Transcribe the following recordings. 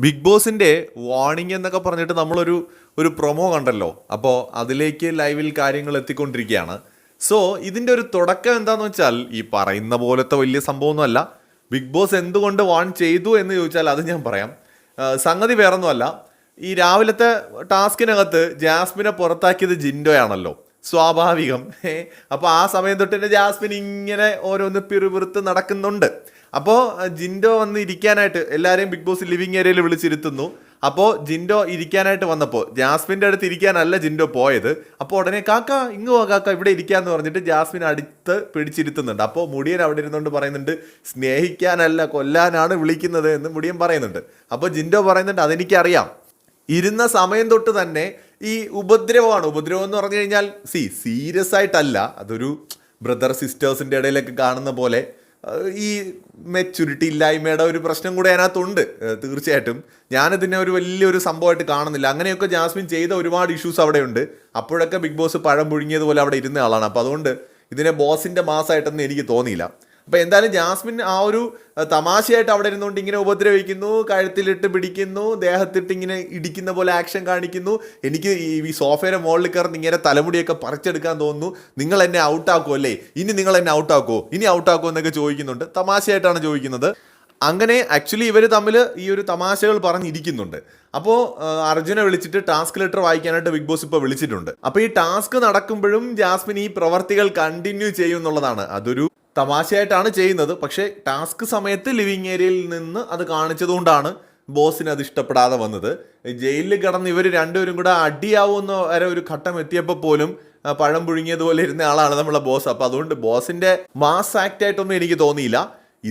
Big ബോസിന്റെ warning എന്നൊക്കെ പറഞ്ഞിട്ട് നമ്മളൊരു ഒരു പ്രൊമോ കണ്ടല്ലോ. അപ്പോൾ അതിലേക്ക് ലൈവിൽ കാര്യങ്ങൾ എത്തിക്കൊണ്ടിരിക്കുകയാണ്. സോ ഇതിന്റെ ഒരു തുടക്കം എന്താന്ന് വെച്ചാൽ ഈ പറയുന്ന പോലത്തെ വലിയ സംഭവമൊന്നുമല്ല. ബിഗ് ബോസ് എന്തുകൊണ്ട് വാൺ ചെയ്തു എന്ന് ചോദിച്ചാൽ അത് ഞാൻ പറയാം. സംഗതി വേറൊന്നുമല്ല. ഈ രാവിലത്തെ ടാസ്കിനകത്ത് ജാസ്മിനെ പുറത്താക്കിയത് ജിൻഡോയാണല്ലോ. സ്വാഭാവികം. അപ്പോൾ ആ സമയം തൊട്ട് തന്നെ ജാസ്മിൻ ഇങ്ങനെ ഓരോന്ന് പിറുപിറുത്ത് നടക്കുന്നുണ്ട്. അപ്പോൾ ജിൻഡോ വന്ന് ഇരിക്കാനായിട്ട് എല്ലാവരെയും ബിഗ് ബോസ് ലിവിങ് ഏരിയയിൽ വിളിച്ചിരുത്തുന്നു. അപ്പോൾ ജിൻഡോ ഇരിക്കാനായിട്ട് വന്നപ്പോൾ ജാസ്മിന്റെ അടുത്ത് ഇരിക്കാനല്ല ജിൻഡോ പോയത്. അപ്പോൾ ഉടനെ കാക്ക ഇങ്ങ് പോ കാക്ക ഇവിടെ ഇരിക്കാന്ന് പറഞ്ഞിട്ട് ജാസ്മിൻ അടുത്ത് പിടിച്ചിരുത്തുന്നുണ്ട്. അപ്പോൾ മുടിയൻ അവിടെ ഇരുന്നുകൊണ്ട് പറയുന്നുണ്ട് സ്നേഹിക്കാനല്ല കൊല്ലാനാണ് വിളിക്കുന്നത് എന്ന് മുടിയൻ പറയുന്നുണ്ട്. അപ്പോൾ ജിൻഡോ പറയുന്നുണ്ട് അതെനിക്കറിയാം. ഇരുന്ന സമയം തൊട്ട് തന്നെ ഈ ഉപദ്രവമാണ്. ഉപദ്രവം എന്ന് പറഞ്ഞു കഴിഞ്ഞാൽ സി സീരിയസ് ആയിട്ടല്ല. അതൊരു ബ്രദർ സിസ്റ്റേഴ്സിന്റെ ഇടയിലൊക്കെ കാണുന്ന പോലെ ഈ മെച്യൂരിറ്റി ഇല്ലായ്മയുടെ ഒരു പ്രശ്നം കൂടെ അതിനകത്തുണ്ട്. തീർച്ചയായിട്ടും. ഞാനിതിനെ ഒരു വലിയൊരു സംഭവമായിട്ട് കാണുന്നില്ല. അങ്ങനെയൊക്കെ ജാസ്മിൻ ചെയ്ത ഒരുപാട് ഇഷ്യൂസ് അവിടെയുണ്ട്. അപ്പോഴൊക്കെ ബിഗ് ബോസ് പഴം പുഴുങ്ങിയതുപോലെ അവിടെ ഇരുന്ന ആളാണ്. അപ്പോൾ അതുകൊണ്ട് ഇതിനെ ബോസിന്റെ മാസമായിട്ടൊന്നും എനിക്ക് തോന്നിയില്ല. അപ്പോൾ എന്തായാലും ജാസ്മിൻ ആ ഒരു തമാശയായിട്ട് അവിടെ ഇരുന്നുകൊണ്ട് ഇങ്ങനെ ഉപദ്രവിക്കുന്നു കഴുത്തിലിട്ട് പിടിക്കുന്നു ദേഹത്തിട്ട് ഇങ്ങനെ ഇടിക്കുന്ന പോലെ ആക്ഷൻ കാണിക്കുന്നു. എനിക്ക് ഈ സോഫയുടെ മുകളിൽ കയറുന്ന ഇങ്ങനെ തലമുടിയൊക്കെ പറിച്ചെടുക്കാൻ തോന്നുന്നു. നിങ്ങൾ എന്നെ ഔട്ടാക്കുമോ അല്ലേ? ഇനി നിങ്ങൾ എന്നെ ഔട്ടാക്കുമോ ഇനി ഔട്ടാക്കുമോ എന്നൊക്കെ ചോദിക്കുന്നുണ്ട്. തമാശയായിട്ടാണ് ചോദിക്കുന്നത്. അങ്ങനെ ആക്ച്വലി ഇവർ തമ്മിൽ ഈ ഒരു തമാശകൾ പറഞ്ഞിരിക്കുന്നുണ്ട്. അപ്പോൾ അർജുനെ വിളിച്ചിട്ട് ടാസ്ക് ലെറ്റർ വായിക്കാനായിട്ട് ബിഗ് ബോസ് ഇപ്പോൾ വിളിച്ചിട്ടുണ്ട്. അപ്പോൾ ഈ ടാസ്ക് നടക്കുമ്പോഴും ജാസ്മിൻ ഈ പ്രവർത്തികൾ കണ്ടിന്യൂ ചെയ്യും എന്നുള്ളതാണ്. അതൊരു തമാശയായിട്ടാണ് ചെയ്യുന്നത്. പക്ഷേ ടാസ്ക് സമയത്ത് ലിവിങ് ഏരിയയിൽ നിന്ന് അത് കാണിച്ചതുകൊണ്ടാണ് ബോസിന് അത് ഇഷ്ടപ്പെടാതെ വന്നത്. ജയിലിൽ കിടന്ന് ഇവർ രണ്ടുപേരും കൂടെ അടിയാവുന്ന വരെ ഒരു ഘട്ടം എത്തിയപ്പോൾ പോലും പഴം പുഴുങ്ങിയതുപോലെ ഇരുന്ന ആളാണ് നമ്മളെ ബോസ്. അപ്പോൾ അതുകൊണ്ട് ബോസിന്റെ മാസ് ആക്ട് ആയിട്ടൊന്നും എനിക്ക് തോന്നിയില്ല.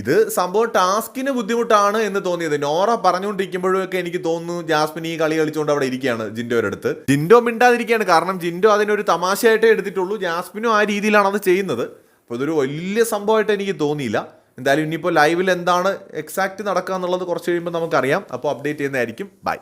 ഇത് സംഭവം ടാസ്കിന് ബുദ്ധിമുട്ടാണ് എന്ന് തോന്നിയത്. നോറ പറഞ്ഞുകൊണ്ടിരിക്കുമ്പോഴൊക്കെ എനിക്ക് തോന്നുന്നു ജാസ്മിൻ ഈ കളി കളിച്ചുകൊണ്ട് അവിടെ ഇരിക്കുകയാണ് ജിൻഡോയുടെ അടുത്ത്. ജിൻഡോ മിണ്ടാതിരിക്കുകയാണ്. കാരണം ജിൻഡോ അതിനൊരു തമാശയായിട്ടേ എടുത്തിട്ടുള്ളൂ. ജാസ്മിനും ആ രീതിയിലാണ് അത് ചെയ്യുന്നത്. അപ്പോൾ ഇതൊരു വലിയ സംഭവമായിട്ട് എനിക്ക് തോന്നിയില്ല. എന്തായാലും ഇനിയിപ്പോൾ ലൈവിൽ എന്താണ് എക്സാക്റ്റ് നടക്കുക എന്നുള്ളത് കുറച്ച് കഴിയുമ്പോൾ നമുക്കറിയാം. അപ്പോൾ അപ്ഡേറ്റ് ചെയ്യുന്നതായിരിക്കും. ബൈ